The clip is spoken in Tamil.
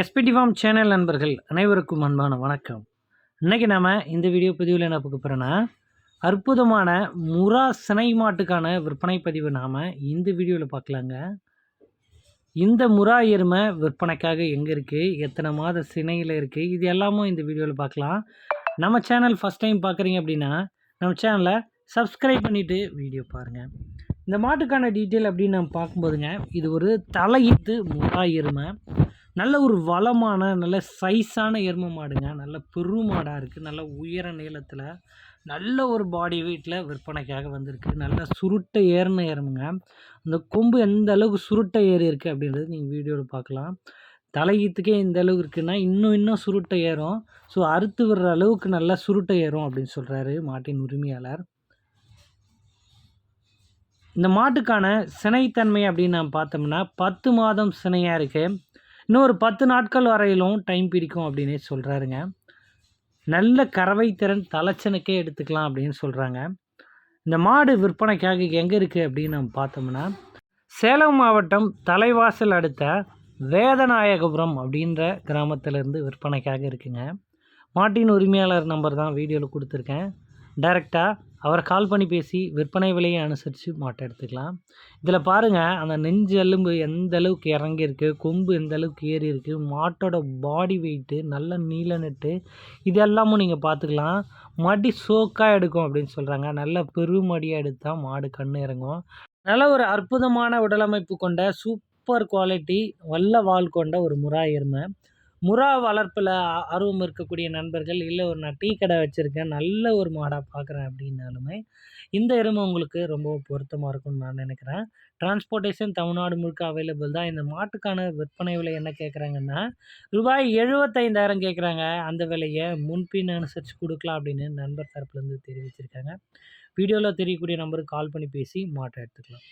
எஸ்பிடி ஃபார்ம் சேனல் நண்பர்கள் அனைவருக்கும் அன்பான வணக்கம். இன்றைக்கி நாம் இந்த வீடியோ பதிவில் என்ன பார்க்க போகிறோன்னா அற்புதமான முரா சினை மாட்டுக்கான விற்பனை பதிவு நாம் இந்த வீடியோவில் பார்க்கலாங்க. இந்த முரா எருமை விற்பனைக்காக எங்கே இருக்குது எத்தனை மாத சினையில் இருக்குது இது எல்லாமும் இந்த வீடியோவில் பார்க்கலாம். நம்ம சேனல் ஃபஸ்ட் டைம் பார்க்குறீங்க அப்படின்னா நம்ம சேனலை சப்ஸ்கிரைப் பண்ணிவிட்டு வீடியோ பாருங்கள் இந்த மாட்டுக்கான டீட்டெயில் அப்படின்னு நம்ம பார்க்கும்போதுங்க இது ஒரு தலையீத்து முரா எருமை. நல்ல ஒரு வளமான நல்ல சைஸான எரும மாடுங்க. நல்ல பெரு மாடாக இருக்குது நல்ல உயர நீளத்தில் நல்ல ஒரு பாடி வெயிட்டில் விற்பனைக்காக வந்திருக்கு. நல்ல சுருட்டை ஏறின எருமுங்க. அந்த கொம்பு எந்த அளவுக்கு சுருட்டை ஏறி இருக்குது அப்படின்றது நீங்கள் வீடியோவில் பார்க்கலாம். தலையீத்துக்கே இந்த அளவுக்கு இருக்குன்னா இன்னும் இன்னும் சுருட்டை ஏறும். ஸோ அறுத்து விடுற அளவுக்கு நல்லா சுருட்டை ஏறும் அப்படின்னு சொல்கிறாரு மாட்டின் உரிமையாளர். இந்த மாட்டுக்கான சினைத்தன்மை அப்படின்னு நாம் பார்த்தோம்னா பத்து மாதம் சினையாக இருக்குது இன்னும் ஒரு பத்து நாட்கள் வரையிலும் டைம் பிடிக்கும் அப்படின்னே சொல்கிறாருங்க நல்ல கறவை திறன் தலைச்சனுக்கே எடுத்துக்கலாம் அப்படின்னு சொல்கிறாங்க இந்த மாடு விற்பனைக்காக எங்கே இருக்குது அப்படின்னு நம்ம பார்த்தோம்னா சேலம் மாவட்டம் தலைவாசல் அடுத்த வேதநாயகபுரம் அப்படின்ற கிராமத்திலேருந்து விற்பனைக்காக இருக்குங்க. மாட்டின் உரிமையாளர் நம்பர் தான் வீடியோவில் கொடுத்துருக்கேன். டைரெக்டாக அவரை கால் பண்ணி பேசி விற்பனை விலையை அனுசரித்து மாட்டை எடுத்துக்கலாம். இதில் பாருங்கள் அந்த நெஞ்சு எலும்பு எந்த அளவுக்கு இறங்கியிருக்கு கொம்பு எந்த அளவுக்கு ஏறி இருக்குது மாட்டோட பாடி வெயிட்டு நல்ல நீல நெட்டு இது எல்லாமும் நீங்கள் பார்த்துக்கலாம். மடி சோக்காக எடுக்கும் அப்படின்னு சொல்கிறாங்க நல்ல பெருமடியாக எடுத்தால் மாடு கண் இறங்கும். நல்ல ஒரு அற்புதமான உடலமைப்பு கொண்ட சூப்பர் குவாலிட்டி வல்ல வால் கொண்ட ஒரு முறா எருமை. முறா வளர்ப்பில் ஆர்வம் இருக்கக்கூடிய நண்பர்கள் இல்லை ஒரு நான் டீ கடை வச்சுருக்கேன் நல்ல ஒரு மாடாக பார்க்குறேன் அப்படின்னாலுமே இந்த எருமை உங்களுக்கு ரொம்ப பொருத்தமாக இருக்கும்னு நான் நினைக்கிறேன். டிரான்ஸ்போர்ட்டேஷன் தமிழ்நாடு முழுக்க அவைலபிள் தான். இந்த மாட்டுக்கான விற்பனை விலை என்ன கேட்குறாங்கன்னா ரூபாய் எழுபத்தைந்தாயிரம் கேட்குறாங்க அந்த விலையை முன்பின் அனுசரித்து கொடுக்கலாம் அப்படின்னு நண்பர் தரப்புலேருந்து தெரிவிச்சிருக்காங்க. வீடியோவில் தெரியக்கூடிய நம்பருக்கு கால் பண்ணி பேசி மாட்டை எடுத்துக்கலாம்.